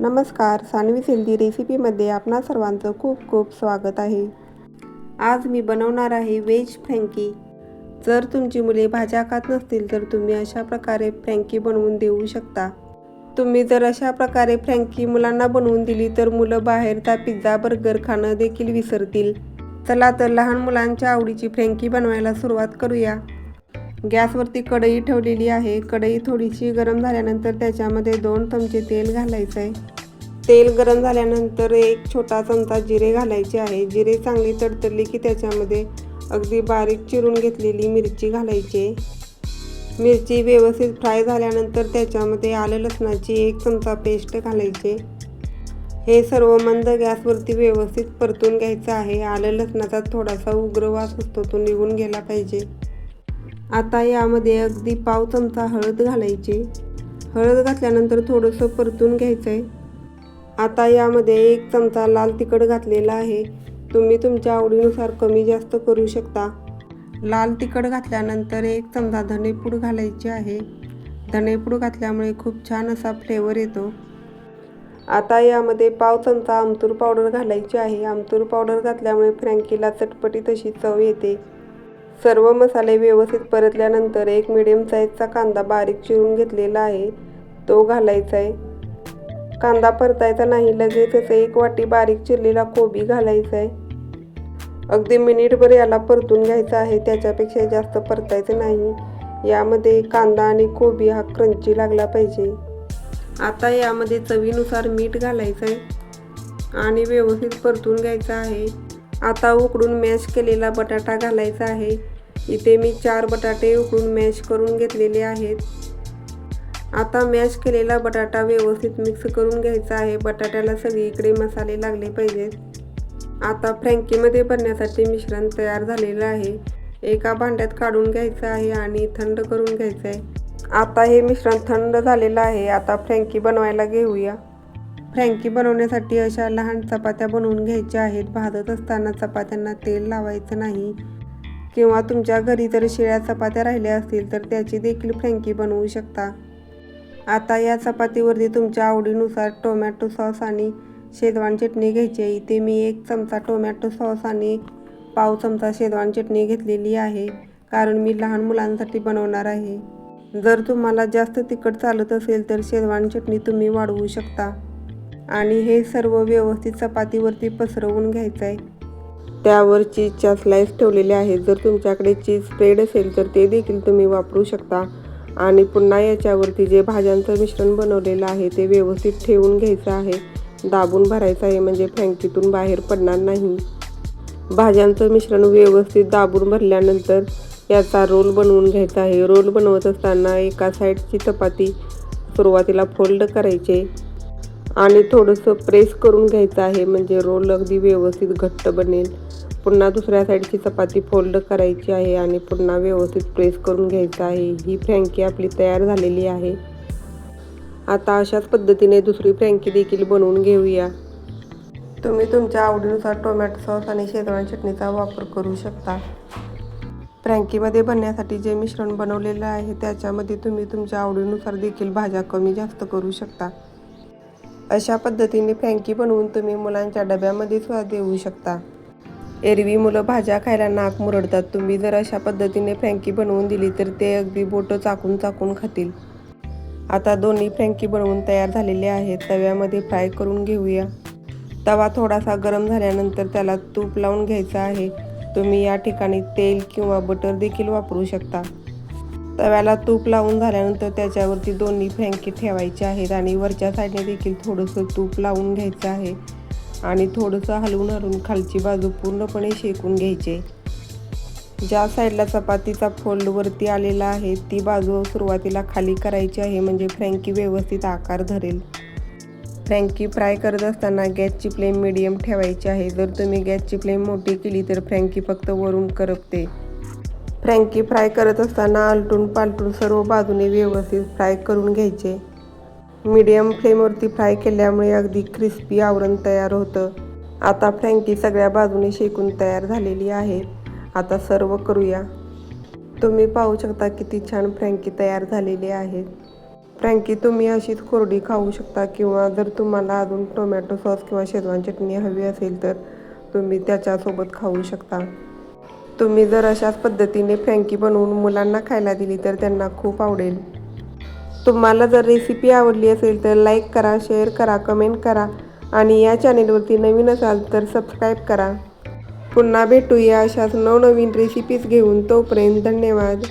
नमस्कार सानवी सिंधी रेसिपीमध्ये आपणा सर्वांचं खूप खूप स्वागत आहे. आज मी बनवणार आहे वेज फ्रँकी. जर तुमची मुले भाज्या खात नसतील तर तुम्ही अशा प्रकारे फ्रँकी बनवून देऊ शकता. तुम्ही जर अशा प्रकारे फ्रँकी मुलांना बनवून दिली तर मुलं बाहेरचा पिझ्झा बर्गर खाणं देखील विसरतील. चला तर लहान मुलांच्या आवडीची फ्रँकी बनवायला सुरुवात करूया. गॅसवरती कढई ठेवलेली आहे. कढई थोडीशी गरम झाल्यानंतर त्याच्यामध्ये दोन चमचे तेल घालायचं आहे. तेल गरम झाल्यानंतर एक छोटा चमचा जिरे घालायचे आहे. जिरे चांगली तडतडली की त्याच्यामध्ये अगदी बारीक चिरून घेतलेली मिरची घालायची मिरची व्यवस्थित फ्राय झाल्यानंतर त्याच्यामध्ये आलं लसणाची एक चमचा पेस्ट घालायचे हे सर्व मंद गॅसवरती व्यवस्थित परतून घ्यायचं आहे. आलं लसणाचा थोडासा उग्र वास असतो तो निघून गेला पाहिजे. आता यामध्ये अगदी पाव चमचा हळद घालायची. हळद घातल्यानंतर थोडंसं परतून घ्यायचं आहे आता यामध्ये एक चमचा लाल तिखट घातलेला आहे. तुम्ही तुमच्या आवडीनुसार कमी जास्त करू शकता. लाल तिखट घातल्यानंतर एक चमचा धनेपूड घालायची आहे. धनेपूड घातल्यामुळे खूप छान असा फ्लेवर येतो. आता यामध्ये पाव चमचा आमतूर पावडर घालायची आहे. आमतूर पावडर घातल्यामुळे फ्रँकीला चटपटी तशी चव येते. सर्व मसाले व्यवस्थित परतल्यानंतर एक मिडियम साईजचा कांदा बारीक चिरून घेतलेला आहे. तो घालायचा आहे. कांदा परतायचा नाही लगेचच एक वाटी बारीक चिरलेला कोबी घालायचा आहे. अगदी मिनिटभर याला परतून घ्यायचा आहे त्याच्यापेक्षा जास्त परतायचं नाही. यामध्ये कांदा आणि कोबी हा क्रंची लागला पाहिजे. आता यामध्ये चवीनुसार मीठ घालायचं आहे. आणि व्यवस्थित परतून घ्यायचं आहे. आता उकडून मॅश केलेला बटाटा घालायचा आहे. इथे मी चार बटाटे उकडून मॅश करून घेतलेले आहेत. आता मॅश केलेला बटाटा व्यवस्थित मिक्स करून घ्यायचा आहे. बटाट्याला सगळीकडे मसाले लागले पाहिजेत. आता फ्रँकीमध्ये भरण्यासाठी मिश्रण तयार झालेलं आहे. एका भांड्यात काढून घ्यायचं आहे आणि थंड करून घ्यायचं आहे आता हे मिश्रण थंड झालेलं आहे. आता फ्रँकी बनवायला घेऊया. फ्रँकी बनवण्यासाठी अशा लहान चपात्या बनवून घ्यायच्या आहेत. भाजत असताना चपात्यांना तेल लावायचं नाही. किंवा तुमच्या घरी जर शिळ्या चपात्या राहिल्या असतील तर त्याची देखील फ्रँकी बनवू शकता. आता या चपातीवरती तुमच्या आवडीनुसार टोमॅटो सॉस आणि शेजवान चटणी घ्यायची आहे. इथे मी एक चमचा टोमॅटो सॉस आणि पाव चमचा शेजवान चटणी घेतलेली आहे. कारण मी लहान मुलांसाठी बनवणार आहे. जर तुम्हाला जास्त तिखट चालत असेल तर शेजवान चटणी तुम्ही वाढवू शकता. आणि हे सर्व व्यवस्थित चपातीवरती पसरवून घ्यायचं आहे त्यावर चीजच्या स्लाइस ठेवलेल्या आहेत जर तुमच्याकडे चीज स्प्रेड असेल तर ते देखील तुम्ही वापरू शकता. आणि पुन्हा याच्यावरती जे भाज्यांचं मिश्रण बनवलेलं आहे ते व्यवस्थित ठेवून घ्यायचं आहे. दाबून भरायचं आहे म्हणजे फँकीतून बाहेर पडणार नाही. भाज्यांचं मिश्रण व्यवस्थित दाबून भरल्यानंतर याचा रोल बनवून घ्यायचा आहे. रोल बनवत असताना एका साईडची चपाती सुरुवातीला फोल्ड करायचे. आणि थोडंसं प्रेस करून घ्यायचं आहे म्हणजे रोल अगदी व्यवस्थित घट्ट बनेल. पुन्हा दुसऱ्या साईडची चपाती फोल्ड करायची आहे आणि पुन्हा व्यवस्थित प्रेस करून घ्यायचं आहे. ही फ्रँकी आपली तयार झालेली आहे. आता अशाच पद्धतीने दुसरी फ्रँकी देखील बनवून घेऊया. तुम्ही तुमच्या आवडीनुसार टोमॅटो सॉस आणि शेजवान चटणीचा वापर करू शकता. फ्रँकीमध्ये बनण्यासाठी जे मिश्रण बनवलेलं आहे त्याच्यामध्ये तुम्ही तुमच्या आवडीनुसार देखील भाज्या कमी जास्त करू शकता. अशा पद्धतीने फ्रँकी बनवून तुम्ही मुलांच्या डब्यामध्ये स्वाद देऊ शकता. एरवी मुलं भाज्या खायला नाक मुरडतात. तुम्ही जर अशा पद्धतीने फ्रँकी बनवून दिली तर ते अगदी बोटं चाकून चाकून खातील. आता दोन्ही फ्रँकी बनवून तयार झालेले आहेत. तव्यामध्ये फ्राय करून घेऊया. तवा थोडासा गरम झाल्यानंतर त्याला तूप लावून घ्यायचं आहे. तुम्ही या ठिकाणी तेल किंवा बटर देखील वापरू शकता. तव्याला तूप लावून झाल्यानंतर त्याच्यावरती दोन्ही फ्रँकी ठेवायचे आहेत आणि वरच्या साईडने देखील थोडंसं तूप लावून घ्यायचं आहे. आणि थोडंसं हलवून हलवून खालची बाजू पूर्णपणे शेकून घ्यायचे ज्या साईडला चपातीचा फोल्ड वरती आलेला आहे ती बाजू सुरुवातीला खाली करायची आहे म्हणजे फ्रँकी व्यवस्थित आकार धरेल. फ्रँकी फ्राय करत असताना गॅसची फ्लेम मिडियम ठेवायची आहे. जर तुम्ही गॅसची फ्लेम मोठी केली तर फ्रँकी फक्त वरून करपते. फ्रँकी फ्राय करत असताना आलटून पालटून सर्व बाजूने व्यवस्थित फ्राय करून घ्यायचे. मीडियम फ्लेमवरती फ्राय केल्यामुळे अगदी क्रिस्पी आवरण तयार होतं. आता फ्रँकी सगळ्या बाजूने शेकून तयार झालेली आहे. आता सर्व करूया. तुम्ही पाहू शकता किती छान फ्रँकी तयार झालेली आहेत फ्रँकी तुम्ही अशीच कोरडी खाऊ शकता किंवा जर तुम्हाला अजून टोमॅटो सॉस किंवा शेजवान चटणी हवी असेल तर तुम्ही त्याच्यासोबत खाऊ शकता. तुम्ही जर अशाच पद्धतीने फ्रँकी बनवून मुलांना खायला दिली तर त्यांना खूप आवडेल. तुम्हाला जर रेसिपी आवडली असेल तर लाईक करा शेअर करा कमेंट करा आणि या चॅनेलवरती नवीन असाल तर सबस्क्राईब करा. पुन्हा भेटूया अशाच नवनवीन रेसिपीज घेऊन. तोपर्यंत धन्यवाद.